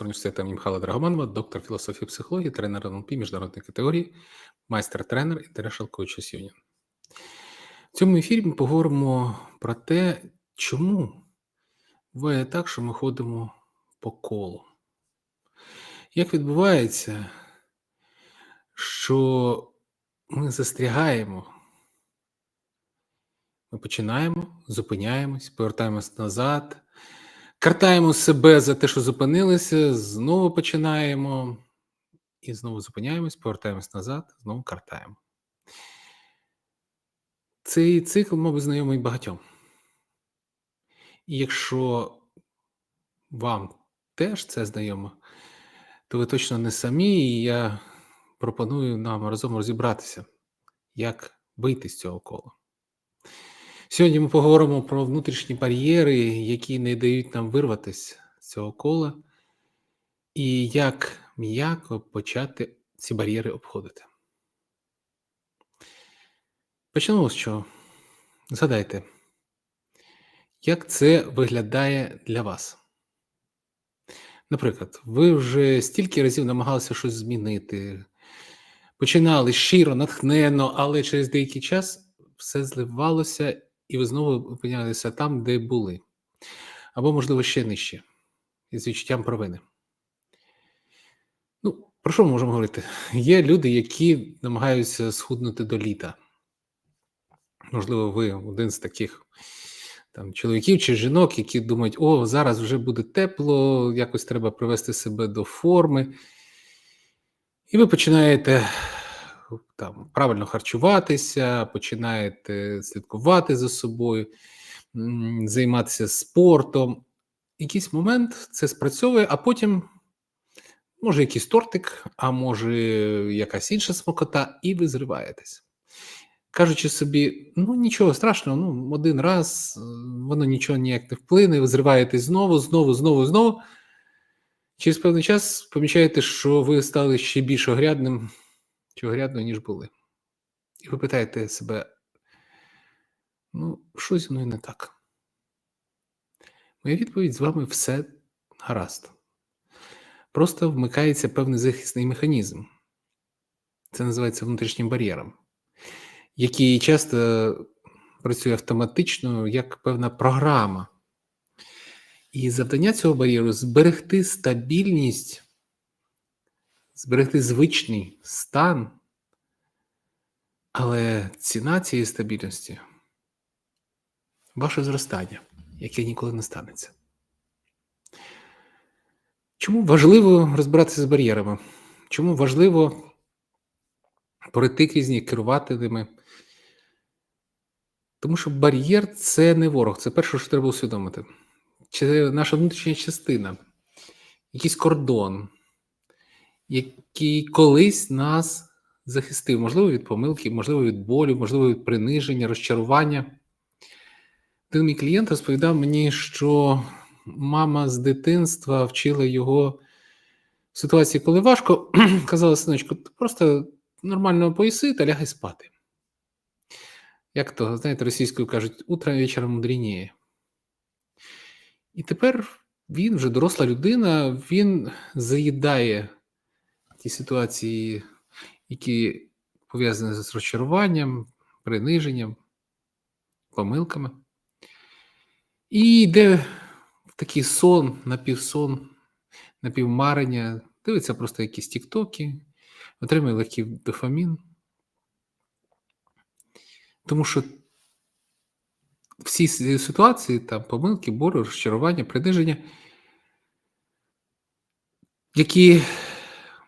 університету імені Михайла Драгоманова, доктор філософії психології, тренер НЛП міжнародної категорії, майстер-тренер International Coaches Union. В цьому ефірі ми поговоримо про те, чому буває так, що ми ходимо по колу. Як відбувається, що ми застрягаємо, ми починаємо, зупиняємось, повертаємось назад, картаємо себе за те, що зупинилися, знову починаємо і знову зупиняємось, повертаємось назад, знову картаємо. Цей цикл, мабуть, знайомий багатьом. І якщо вам теж це знайомо, то ви точно не самі, і я пропоную нам разом розібратися, як вийти з цього кола. Сьогодні ми поговоримо про внутрішні бар'єри, які не дають нам вирватися з цього кола, і як м'яко почати ці бар'єри обходити. Почнемо з чого? Згадайте, як це виглядає для вас? Наприклад, ви вже стільки разів намагалися щось змінити, починали щиро, натхненно, але через деякий час все зливалося, і ви знову опинялися там, де були. Або, можливо, ще нижче, із відчуттям провини. Ну, про що ми можемо говорити? Є люди, які намагаються схуднути до літа. Можливо, ви один з таких там чоловіків чи жінок, які думають, о, зараз вже буде тепло, якось треба привести себе до форми. І ви починаєте там правильно харчуватися, починаєте слідкувати за собою, займатися спортом. Якийсь момент це спрацьовує, а потім може якийсь тортик, а може якась інша смокота, і ви зриваєтесь кажучи собі, ну нічого страшного, ну один раз, воно нічого ніяк не вплине, ви зриваєтесь знову, знову, знову, знову. Через певний час помічаєте, що ви стали ще більш огрядним чи огрядною, ніж були. І ви питаєте себе, ну, що зі мною не так? Моя відповідь з вами все гаразд. Просто вмикається певний захисний механізм. Це називається внутрішнім бар'єром який часто працює автоматично як певна програма. І завдання цього бар'єру зберегти стабільність, зберегти звичний стан, але ціна цієї стабільності ваше зростання, яке ніколи не станеться. Чому важливо розбиратися з бар'єрами? Чому важливо пройти крізь них, керувати ними? Тому що бар'єр це не ворог, це перше, що треба усвідомити. Це наша внутрішня частина, якийсь кордон, який колись нас захистив, можливо, від помилки, можливо, від болю, можливо, від приниження, розчарування. Один мій клієнт розповідав мені, що мама з дитинства вчила його в ситуації, коли важко, казала синочку, просто нормально поїси та лягай спати. Як то, знаєте, російською кажуть, утро вечором мудрініє. І тепер він вже доросла людина, він заїдає ті ситуації, які пов'язані з розчаруванням, приниженням, помилками. І йде в такий сон, напівсон, напівмарення, дивиться просто якісь тіктоки, отримує легкий дофамін. Тому що всі ситуації, там помилки, бору, розчарування, приниження, які,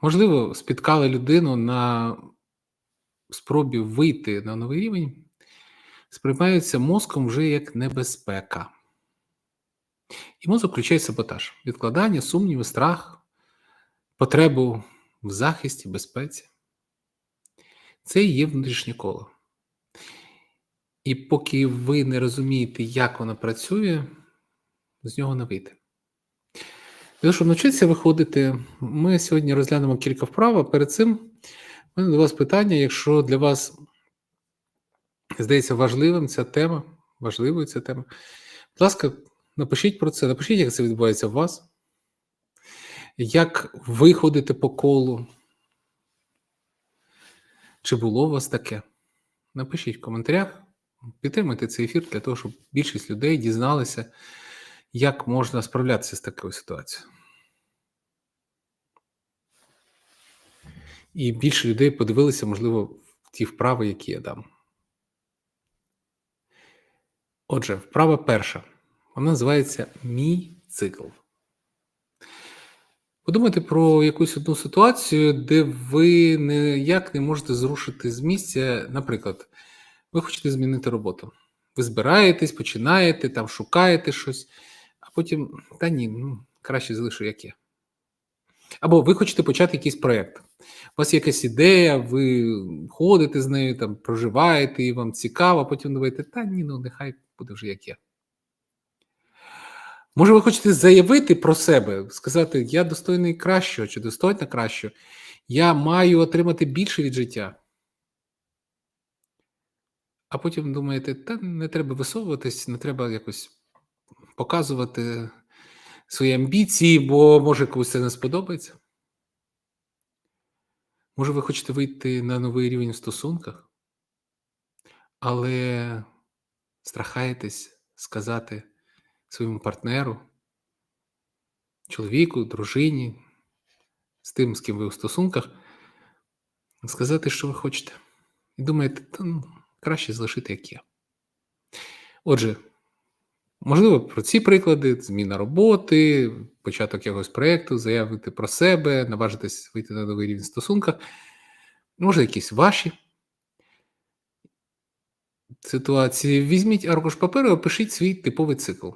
можливо, спіткали людину на спробі вийти на новий рівень, сприймаються мозком вже як небезпека. І мозок включає саботаж, відкладання, сумніви, страх, потребу в захисті, безпеці. Це і є внутрішнє коло. І поки ви не розумієте, як воно працює, з нього не вийти. Того, щоб навчитися виходити, ми сьогодні розглянемо кілька вправ, а перед цим в мене до вас питання, якщо для вас здається важливим ця тема, важливою ця тема, будь ласка, напишіть про це, напишіть, як це відбувається у вас. Як ви ходите по колу? Чи було у вас таке? Напишіть в коментарях, підтримайте цей ефір для того, щоб більшість людей дізналися, як можна справлятися з такою ситуацією. І більше людей подивилися, можливо, ті вправи, які я дам. Отже, вправа перша. Вона називається Мій цикл. Подумайте про якусь одну ситуацію, де ви ніяк не можете зрушити з місця. Наприклад, ви хочете змінити роботу. Ви збираєтесь, починаєте, там шукаєте щось, потім, та ні, ну, краще залишу як є. Або ви хочете почати якийсь проєкт. У вас є якась ідея, ви ходите з нею, там, проживаєте, і вам цікаво, потім думаєте, та ні, ну нехай буде вже як є. Може, ви хочете заявити про себе, сказати, я достойний кращого чи достойна кращого, я маю отримати більше від життя. А потім думаєте, та не треба висовуватись, не треба якось показувати свої амбіції, бо може комусь це не сподобається. Може, ви хочете вийти на новий рівень в стосунках, але страхаєтесь сказати своєму партнеру, чоловіку, дружині, з тим, з ким ви у стосунках, сказати, що ви хочете. І думаєте, ну, краще залишити як є. Отже, можливо, про ці приклади: зміна роботи, початок якогось проєкту, заявити про себе, наважитись вийти на новий рівень в стосунках, може, якісь ваші ситуації. Візьміть аркуш паперу і опишіть свій типовий цикл.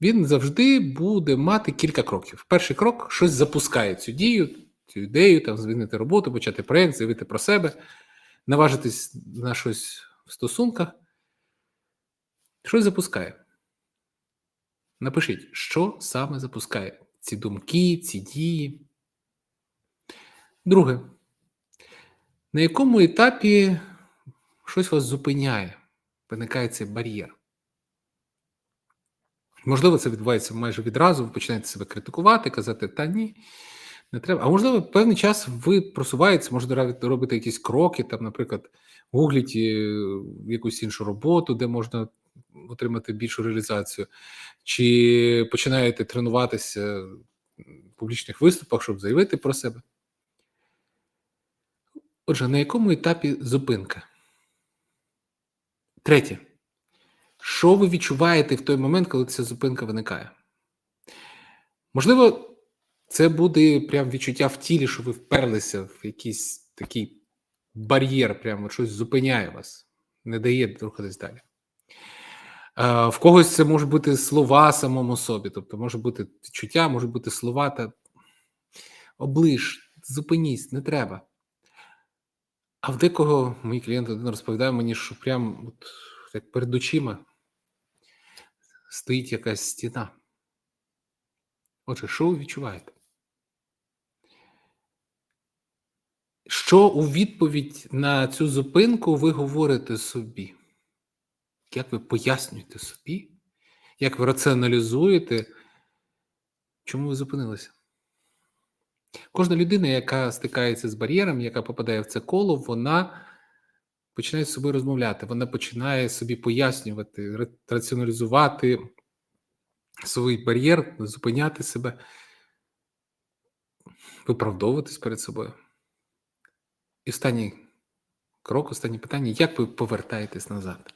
Він завжди буде мати кілька кроків. Перший крок щось запускає цю дію, цю ідею, там змінити роботу, почати проєкт, заявити про себе, наважитись на щось в стосунках. Щось запускає. Напишіть, що саме запускає ці думки, ці дії. Друге. На якому етапі щось вас зупиняє? Виникає цей бар'єр. Можливо, це відбувається майже відразу, ви починаєте себе критикувати, казати, та ні, не треба. А можливо, певний час ви просуваєтесь, можете робити якісь кроки, там, наприклад, гугліть е, якусь іншу роботу, де можна отримати більшу реалізацію, чи починаєте тренуватися в публічних виступах, щоб заявити про себе. Отже, на якому етапі зупинка? Третє. Що ви відчуваєте в той момент, коли ця зупинка виникає? Можливо, це буде прям відчуття в тілі, що ви вперлися в якийсь такий бар'єр, прямо щось зупиняє вас, не дає рухатись далі. В когось це може бути слова самому собі, тобто може бути відчуття, може бути слова та оближ, зупинісь, не треба. А в декого мої клієнти розповідають мені, що прям от, як перед очима стоїть якась стіна. Отже, що ви відчуваєте? Що у відповідь на цю зупинку ви говорите собі? Як ви пояснюєте собі? Як ви раціоналізуєте, чому ви зупинилися? Кожна людина, яка стикається з бар'єром, яка попадає в це коло, вона починає з собою розмовляти, вона починає собі пояснювати, раціоналізувати свій бар'єр, зупиняти себе, виправдовуватись перед собою. І останній крок, останнє питання: як ви повертаєтесь назад?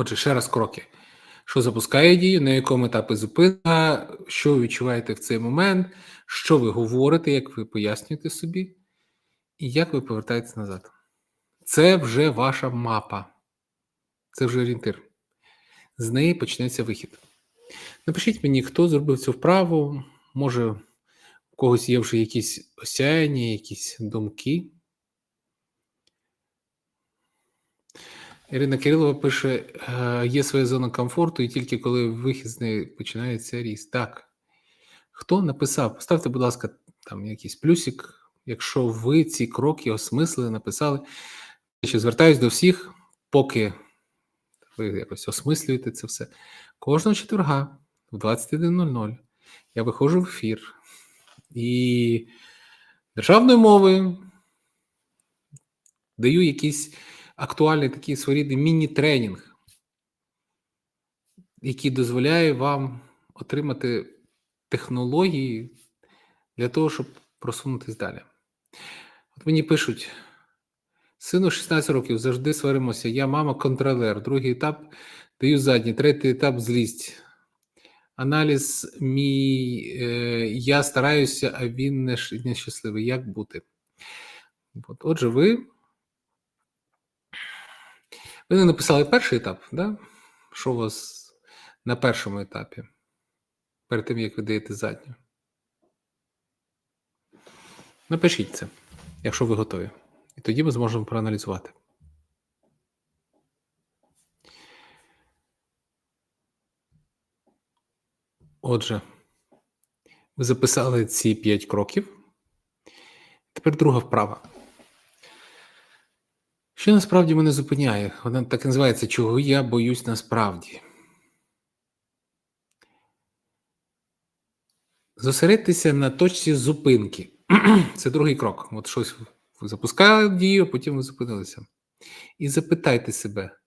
Отже, ще раз кроки. Що запускає дію, на якому етапі зупинка, що ви відчуваєте в цей момент, що ви говорите, як ви пояснюєте собі, і як ви повертаєтесь назад. Це вже ваша мапа, це вже орієнтир. З неї почнеться вихід. Напишіть мені, хто зробив цю вправу, може, у когось є вже якісь осяяння, якісь думки. Ірина Кирилова пише: «Е, є своя зона комфорту, і тільки коли вихід з неї починається ріст. Так. Хто написав? Поставте, будь ласка, там якийсь плюсик, якщо ви ці кроки осмислили, написали. Я ще звертаюсь до всіх, поки ви якось осмислюєте це все. Кожного четверга в 21.00 я виходжу в ефір і державною мовою даю якийсь актуальний такий своєрідний міні-тренінг, який дозволяє вам отримати технології для того, щоб просунутись далі. От мені пишуть: сину 16 років завжди сваримося. Я мама контролер. Другий етап даю задній, третій етап злість. Аналіз мій, е, я стараюся, а він не нещасливий. Як бути? От, отже, ви, ви не написали перший етап, да? що у вас на першому етапі, перед тим, як ви даєте задню. Напишіть це, якщо ви готові. І тоді ми зможемо проаналізувати. Отже, ви записали ці 5 кроків. Тепер друга вправа. Що насправді мене зупиняє? Вона так і називається Чого я боюсь насправді. Зосередьтеся на точці зупинки. Це другий крок. От щось запускали дію, а потім ви зупинилися. І запитайте себе,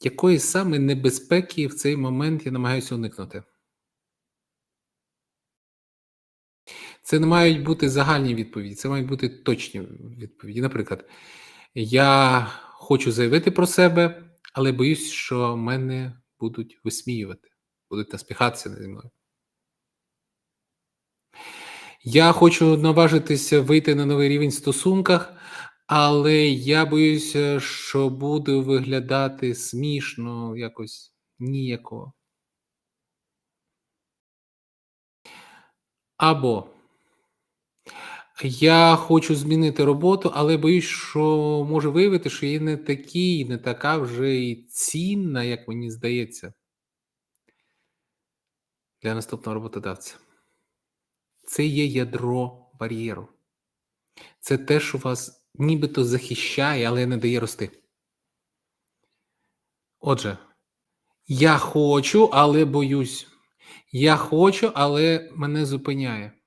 якої саме небезпеки в цей момент я намагаюся уникнути. Це не мають бути загальні відповіді, це мають бути точні відповіді. Наприклад, я хочу заявити про себе, але боюсь, що мене будуть висміювати, будуть насміхатися над мною. Я хочу наважитися вийти на новий рівень в стосунках, але я боюся, що буду виглядати смішно, якось ніяко. Або я хочу змінити роботу, але боюсь, що може виявити, що я не такий, не така вже і цінна, як мені здається, для наступного роботодавця. Це є ядро бар'єру. Це те, що вас нібито захищає, але не дає рости. Отже, я хочу, але боюсь. Я хочу, але мене зупиняє.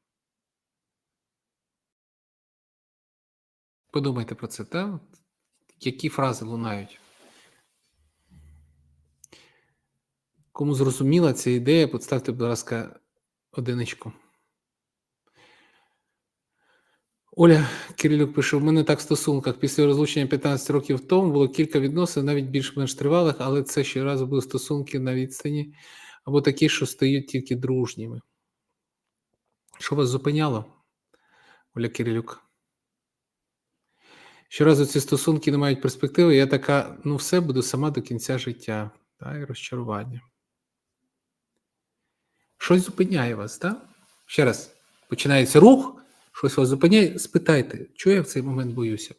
Подумайте про це, так? Які фрази лунають? Кому зрозуміла ця ідея, поставте, будь ласка, одиничку. Оля Кирилюк пише: у мене так в стосунках. Після розлучення 15 років тому було кілька відносин, навіть більш-менш тривалих, але це щоразу були стосунки на відстані або такі, що стають тільки дружніми. Що вас зупиняло, Оля Кирилюк? Щоразу ці стосунки не мають перспективи, я така, ну, все буду сама до кінця життя, та, і розчарування. Щось зупиняє вас, так? Ще раз, починається рух, щось вас зупиняє, спитайте, чого я в цей момент боюся?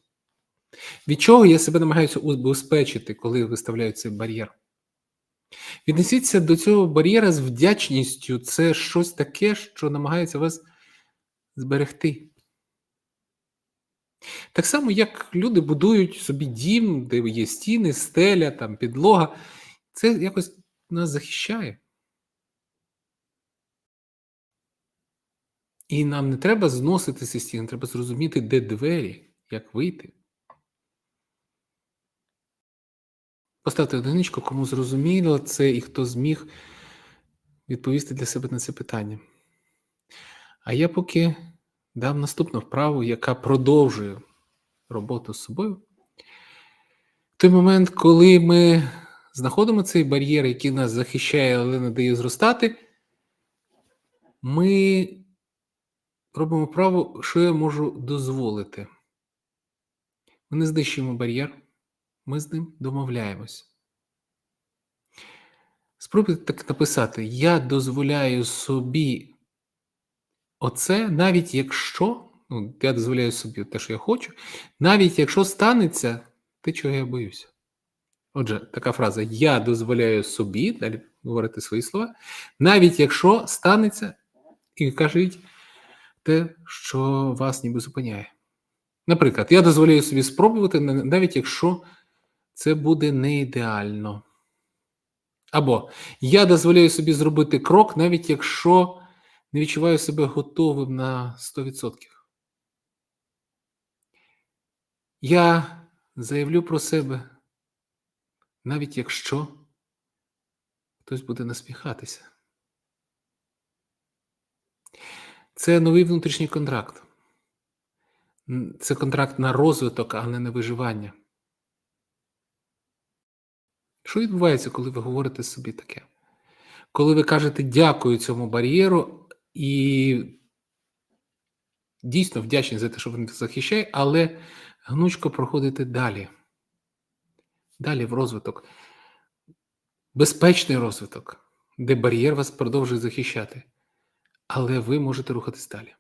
Від чого я себе намагаюся убезпечити, коли виставляю цей бар'єр? Віднесіться до цього бар'єра з вдячністю. Це щось таке, що намагається вас зберегти. Так само, як люди будують собі дім, де є стіни, стеля, там, підлога. Це якось нас захищає. І нам не треба зносити ці стіни, треба зрозуміти, де двері, як вийти. Поставте одиничку, кому зрозуміло це і хто зміг відповісти для себе на це питання. А я поки дам наступну вправу, яка продовжує роботу з собою. В той момент, коли ми знаходимо цей бар'єр, який нас захищає, але не дає зростати, ми робимо вправу, що я можу дозволити. Ми не знищуємо бар'єр, ми з ним домовляємось. Спробуйте так написати: Я дозволяю собі оце, навіть якщо, ну, я дозволяю собі те, що я хочу, навіть якщо станеться те, чого я боюся. Отже, така фраза: Я дозволяю собі, далі говорити свої слова, навіть якщо станеться, і кажіть те, що вас ніби зупиняє. Наприклад, я дозволяю собі спробувати, навіть якщо це буде не ідеально. Або я дозволяю собі зробити крок, навіть якщо не відчуваю себе готовим на 100%. Я заявлю про себе, навіть якщо хтось буде насміхатися. Це новий внутрішній контракт. Це контракт на розвиток, а не на виживання. Що відбувається, коли ви говорите собі таке? Коли ви кажете дякую цьому бар'єру і дійсно вдячні за те, що він захищає, але гнучко проходите далі. Далі в розвиток. Безпечний розвиток, де бар'єр вас продовжує захищати. Але ви можете рухатись далі.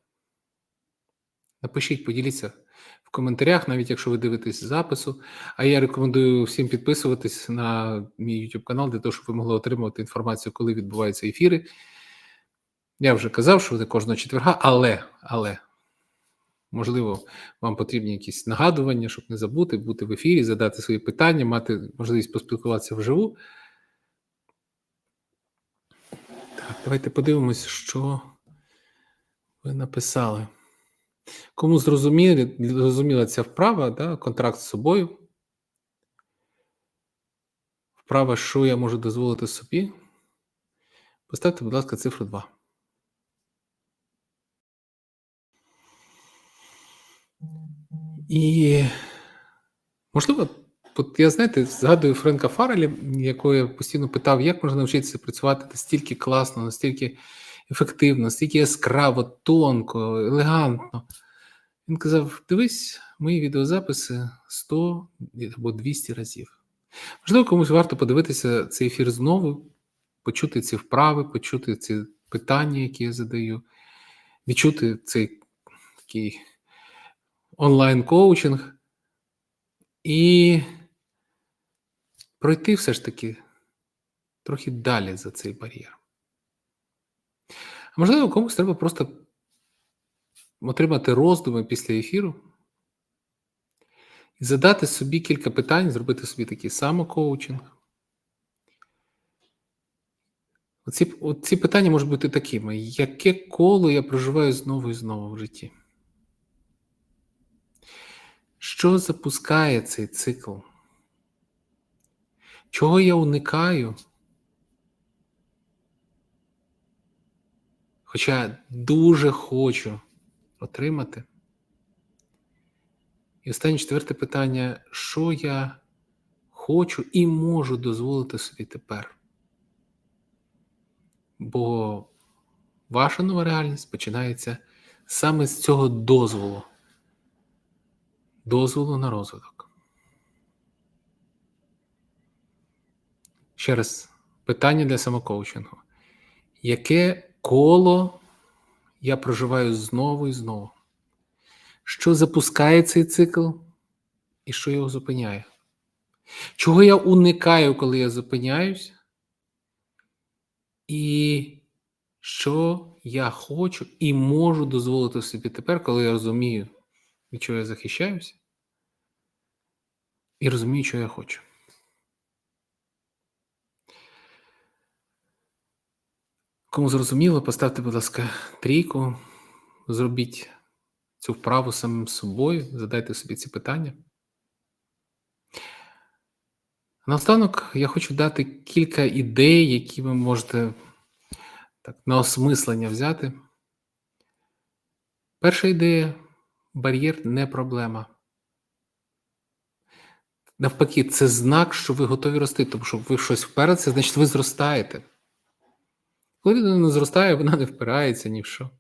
Напишіть, поділіться в коментарях, навіть якщо ви дивитесь запису. А я рекомендую всім підписуватись на мій YouTube канал для того, щоб ви могли отримувати інформацію, коли відбуваються ефіри. Я вже казав, що це кожного четверга, але, але можливо, вам потрібні якісь нагадування, щоб не забути, бути в ефірі, задати свої питання, мати можливість поспілкуватися вживу. Так, давайте подивимось, що ви написали. Кому зрозуміли, зрозуміла ця вправа, да, контракт з собою. Вправа, що я можу дозволити собі. Поставте, будь ласка, цифру 2. І, можливо, от я знаєте, згадую Френка Фарелі, якого я постійно питав, як можна навчитися працювати настільки класно, настільки ефективно, настільки яскраво, тонко, елегантно. Він казав: дивись мої відеозаписи 100 або 200 разів. Можливо, комусь варто подивитися цей ефір знову, почути ці вправи, почути ці питання, які я задаю, відчути цей такий онлайн-коучинг і пройти все ж таки трохи далі за цей бар'єр. А можливо, комусь треба просто отримати роздуми після ефіру і задати собі кілька питань, зробити собі такий самокоучинг. Оці, оці питання можуть бути такими: яке коло я проживаю знову і знову в житті? Що запускає цей цикл? Чого я уникаю? Хоча дуже хочу отримати. І останнє четверте питання: що я хочу і можу дозволити собі тепер? Бо ваша нова реальність починається саме з цього дозволу. Дозволу на розвиток. Ще раз питання для самокоучингу. Яке коло я проживаю знову і знову? Що запускає цей цикл і що його зупиняє? Чого я уникаю, коли я зупиняюсь? І що я хочу і можу дозволити собі тепер, коли я розумію, від чого я захищаюся, і розумію, що я хочу. Кому зрозуміло, поставте, будь ласка, трійку, зробіть цю вправу самим собою, задайте собі ці питання. Наостанок я хочу дати кілька ідей, які ви можете так, на осмислення взяти. Перша ідея бар'єр не проблема. Навпаки, це знак, що ви готові рости, тому що ви щось вперлися, значить ви зростаєте. Коли людина не зростає, вона не впирається ні в що.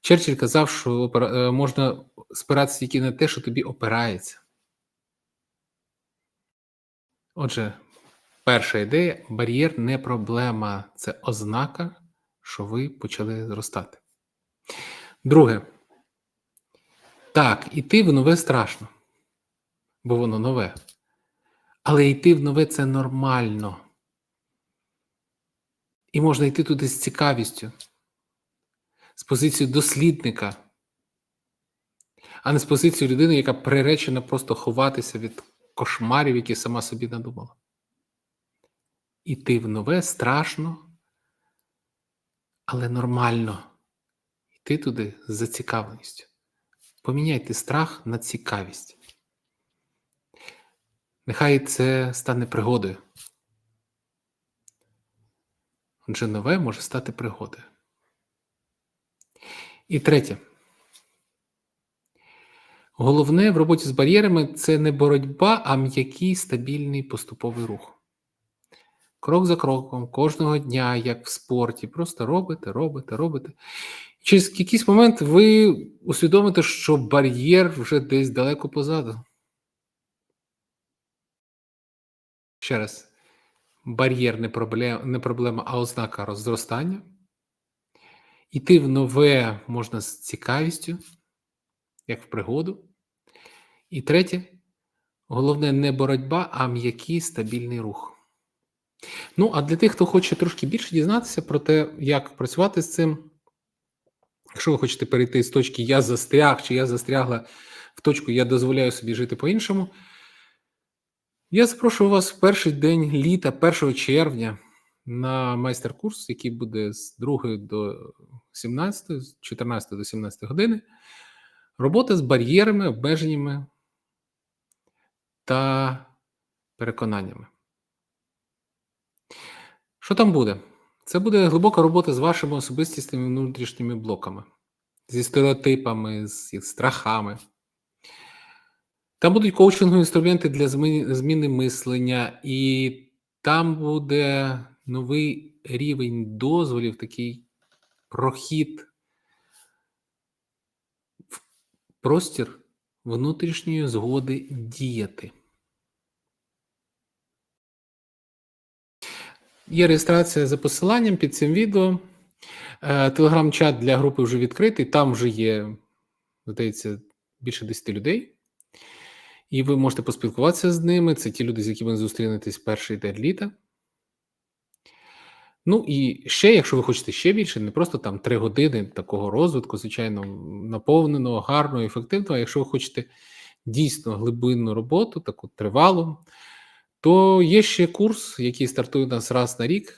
Черчилль казав, що е, можна спиратися тільки на те, що тобі опирається. Отже, перша ідея: бар'єр не проблема, це ознака, що ви почали зростати. Друге, так, іти в нове страшно, бо воно нове. Але йти в нове це нормально. І можна йти туди з цікавістю, з позицією дослідника, а не з позицією людини, яка приречена просто ховатися від кошмарів, які сама собі надумала. Іти в нове страшно, але нормально. йти туди з зацікавленістю. Поміняйте страх на цікавість. Нехай це стане пригодою. Отже, нове може стати пригодою. І третє. Головне в роботі з бар'єрами це не боротьба, а м'який стабільний поступовий рух. Крок за кроком, кожного дня, як в спорті, просто робите, робите, робите. Через якийсь момент ви усвідомите, що бар'єр вже десь далеко позаду. Ще раз, бар'єр не проблема, не проблема, а ознака розростання. Іти в нове можна з цікавістю, як в пригоду. І третє, головне не боротьба, а м'який стабільний рух. Ну, а для тих, хто хоче трошки більше дізнатися про те, як працювати з цим, якщо ви хочете перейти з точки Я застряг чи я застрягла в точку Я дозволяю собі жити по-іншому. Я запрошую вас в перший день літа, 1 червня, на майстер-курс, який буде з 2 до 17, з 14 до 17 години. Робота з бар'єрами, обмеженнями та переконаннями. Що там буде? Це буде глибока робота з вашими особистісними внутрішніми блоками, зі стереотипами, з страхами. Там будуть коучингові інструменти для зміни мислення, і там буде новий рівень дозволів, такий прохід в простір внутрішньої згоди діяти. Є реєстрація за посиланням під цим відео. Е, телеграм-чат для групи вже відкритий. Там вже є, здається, більше 10 людей. І ви можете поспілкуватися з ними. Це ті люди, з якими зустрінетесь перший день літа. Ну і ще, якщо ви хочете ще більше, не просто там 3 години такого розвитку, звичайно, наповненого, гарного, ефективного. А якщо ви хочете дійсно глибинну роботу, таку тривалу, то є ще курс, який стартує у нас раз на рік.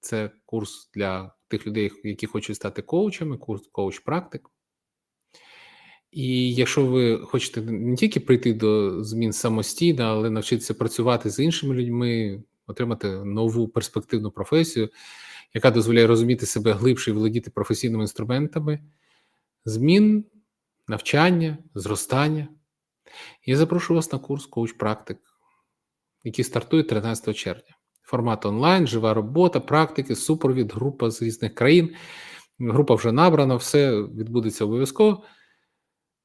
Це курс для тих людей, які хочуть стати коучами, курс коуч-практик. І якщо ви хочете не тільки прийти до змін самостійно, але навчитися працювати з іншими людьми, отримати нову перспективну професію, яка дозволяє розуміти себе глибше і володіти професійними інструментами, змін, навчання, зростання. Я запрошую вас на курс коуч-практик який стартує 13 червня. Формат онлайн, жива робота, практики, супровід, група з різних країн. Група вже набрана, все відбудеться обов'язково.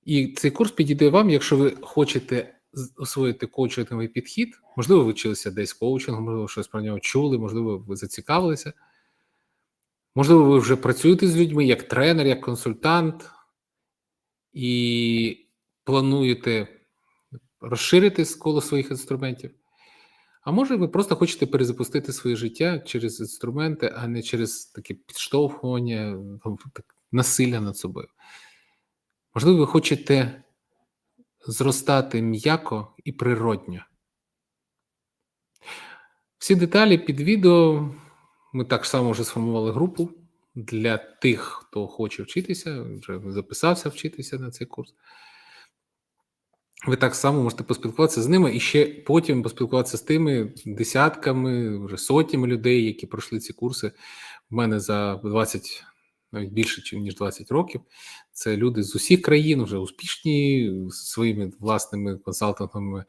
І цей курс підійде вам, якщо ви хочете освоїти коучинговий підхід. Можливо, ви вчилися десь коучингу, можливо, щось про нього чули, можливо, ви зацікавилися. Можливо, ви вже працюєте з людьми як тренер, як консультант, і плануєте розширити коло своїх інструментів. А може, ви просто хочете перезапустити своє життя через інструменти, а не через таке підштовхування, насилля над собою. Можливо, ви хочете зростати м'яко і природньо. Всі деталі під відео. Ми так само вже сформували групу для тих, хто хоче вчитися, вже записався вчитися на цей курс. Ви так само можете поспілкуватися з ними і ще потім поспілкуватися з тими десятками, вже сотнями людей, які пройшли ці курси. У мене за 20, навіть більше ніж 20 років. Це люди з усіх країн, вже успішні своїми власними консалтинговими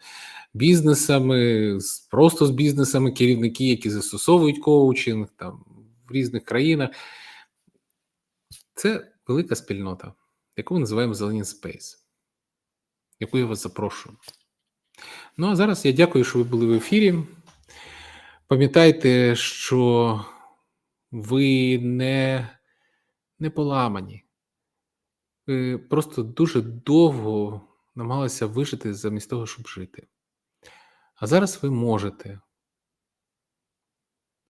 бізнесами, просто з бізнесами, керівники, які застосовують коучинг там в різних країнах. Це велика спільнота, яку ми називаємо Зелені Space яку я вас запрошую. Ну, а зараз я дякую, що ви були в ефірі. Пам'ятайте, що ви не, не поламані. Ви просто дуже довго намагалися вижити замість того, щоб жити. А зараз ви можете.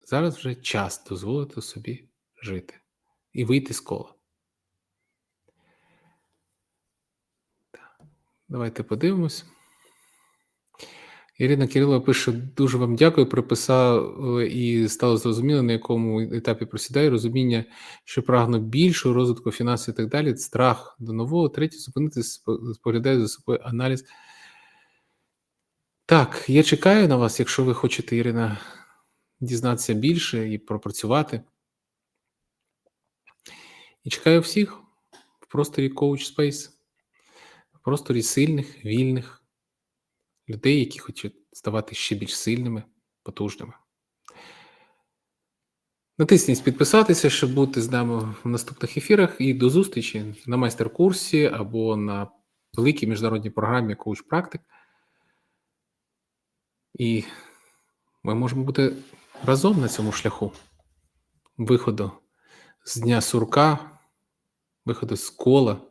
Зараз вже час дозволити собі жити і вийти з кола. Давайте подивимось. Ірина Кирилова пише: дуже вам дякую. Приписав і стало зрозуміло, на якому етапі просідає розуміння, що прагну більшого розвитку фінансів і так далі. Страх до нового. Третє, зупинитися, споглядаю за собою аналіз. Так, я чекаю на вас, якщо ви хочете, Ірина, дізнатися більше і пропрацювати. І чекаю всіх в просторі Coach Space, просторі сильних, вільних людей, які хочуть ставати ще більш сильними, потужними. Натисніть підписатися, щоб бути з нами в наступних ефірах. І до зустрічі на майстер-курсі або на великій міжнародній програмі Coach Практик. І ми можемо бути разом на цьому шляху виходу з дня сурка, виходу з кола,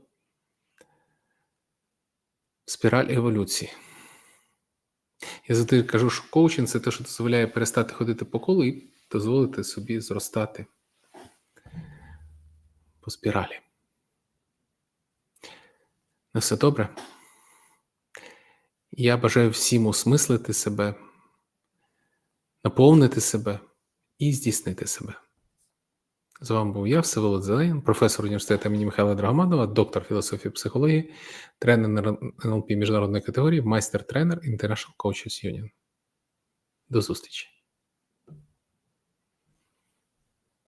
спіраль еволюції. Я завжди кажу, що коучинг це те, що дозволяє перестати ходити по колу і дозволити собі зростати по спіралі. На все добре. Я бажаю всім осмислити себе, наповнити себе і здійснити себе. З вами був я, Всеволод Зелен, професор університету імені Михайла Драгоманова, доктор філософії психології, тренер НЛП міжнародної категорії, майстер-тренер International Coaches Union. До зустрічі!